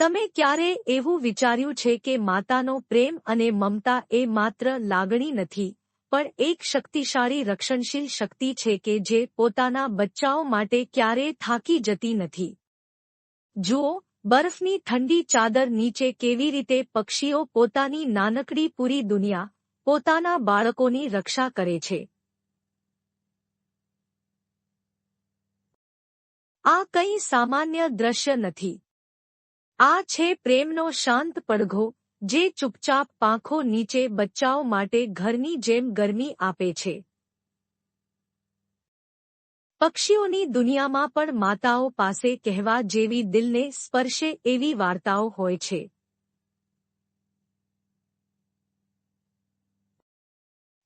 તમે ક્યારે એવું વિચાર્યું છે કે માતાનો પ્રેમ અને મમતા એ માત્ર લાગણી નથી, પણ એક શક્તિશાળી રક્ષણશીલ શક્તિ છે કે જે પોતાના બચ્ચાઓ માટે ક્યારેય થાકી જતી નથી. જુઓ, બરફની ઠંડી ચાદર નીચે કેવી રીતે પક્ષીઓ પોતાની નાનકડી પૂરી દુનિયા, પોતાના બાળકોની રક્ષા કરે છે. આ કંઈ સામાન્ય દ્રશ્ય નથી. આ છે પ્રેમનો શાંત પડઘો, જે ચૂપચાપ પાંખો નીચે બચ્ચાઓ માટે ઘરની જેમ ગરમી આપે છે. પક્ષીઓની દુનિયામાં પણ માતાઓ પાસે કહેવા જેવી દિલને સ્પર્શે એવી વાર્તાઓ હોય છે.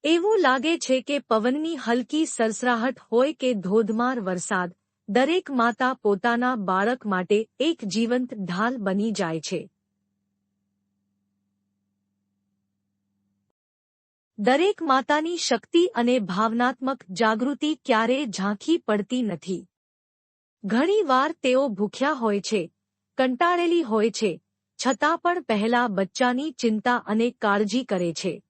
એવું લાગે છે કે પવનની હલકી સરસરાહટ હોય કે ધોધમાર વરસાદ દરેક માતા પોતાના બાળક માટે એક જીવંત ઢાલ બની જાય છે. દરેક માતાની શક્તિ અને ભાવનાત્મક જાગૃતિ ક્યારે ઝાંખી પડતી નથી. ઘણીવાર તેઓ ભૂખ્યા હોય છે, કંટાળેલી હોય છે, છતાં પણ પહેલા બચ્ચાની ચિંતા અને કાળજી કરે છે.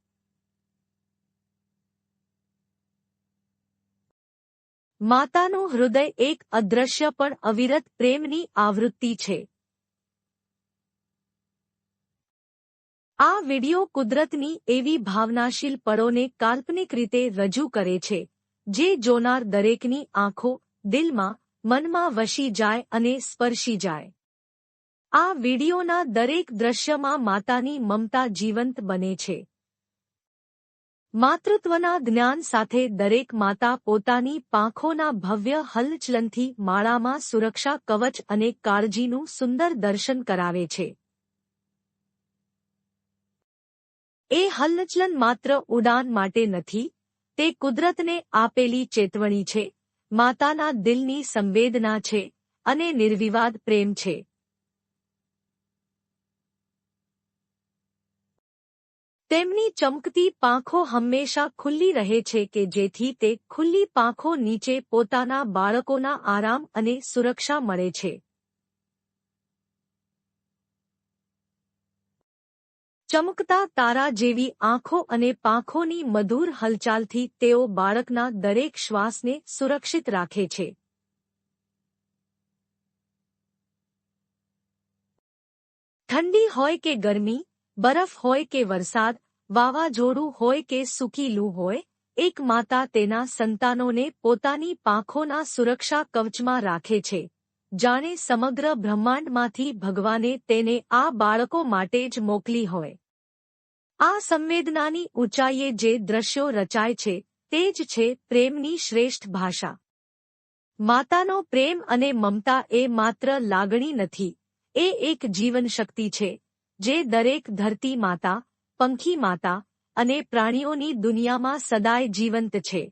માતાનું હૃદય એક અદ્રશ્ય પણ અવિરત પ્રેમની આવૃત્તિ છે. આ વિડિયો કુદરતની એવી ભાવનાશીલ પળોને કાલ્પનિક રીતે રજૂ કરે છે, જે જોનાર દરેકની આંખો, દિલમાં, મનમાં વસી જાય અને સ્પર્શી જાય. આ વિડિયોના દરેક દ્રશ્યમાં માતાની મમતા જીવંત બને છે. માતૃત્વના જ્ઞાન સાથે દરેક માતા પોતાની પાંખોના ભવ્ય હલચલનથી માળામાં સુરક્ષા, કવચ અને કાળજીનું સુંદર દર્શન કરાવે છે. એ હલચલન માત્ર ઉડાન માટે નથી, તે કુદરતને આપેલી ચેતવણી છે. માતાના દિલની સંવેદના છે અને નિર્વિવાદ પ્રેમ છે. તેમની ચમકતી પાંખો હંમેશા ખુલ્લી રહે છે કે જેથી તે ખુલ્લી પાંખો નીચે પોતાના બાળકોના આરામ અને સુરક્ષા મળે છે. ચમકતા તારા જેવી આંખો અને પાંખોની મધુર હલચાલથી તેઓ બાળકના દરેક શ્વાસને સુરક્ષિત રાખે છે. ઠંડી હોય કે ગરમી બરફ હોય કે વરસાદ, વાવાઝોડું હોય કે સૂકીલું હોય, એક માતા તેના સંતાનોને પોતાની પાંખોના સુરક્ષા કવચમાં રાખે છે. જાણે સમગ્ર બ્રહ્માંડમાંથી ભગવાને તેને આ બાળકો માટે જ મોકલી હોય. આ સંવેદનાની ઊંચાઈએ જે દ્રશ્યો રચાય છે, તે જ છે પ્રેમની શ્રેષ્ઠ ભાષા. માતાનો પ્રેમ અને મમતા એ માત્ર લાગણી નથી, એ એક જીવનશક્તિ છે. જે દરેક ધરતી માતા પંખી માતા અને પ્રાણીઓની દુનિયામાં સદાય જીવંત છે.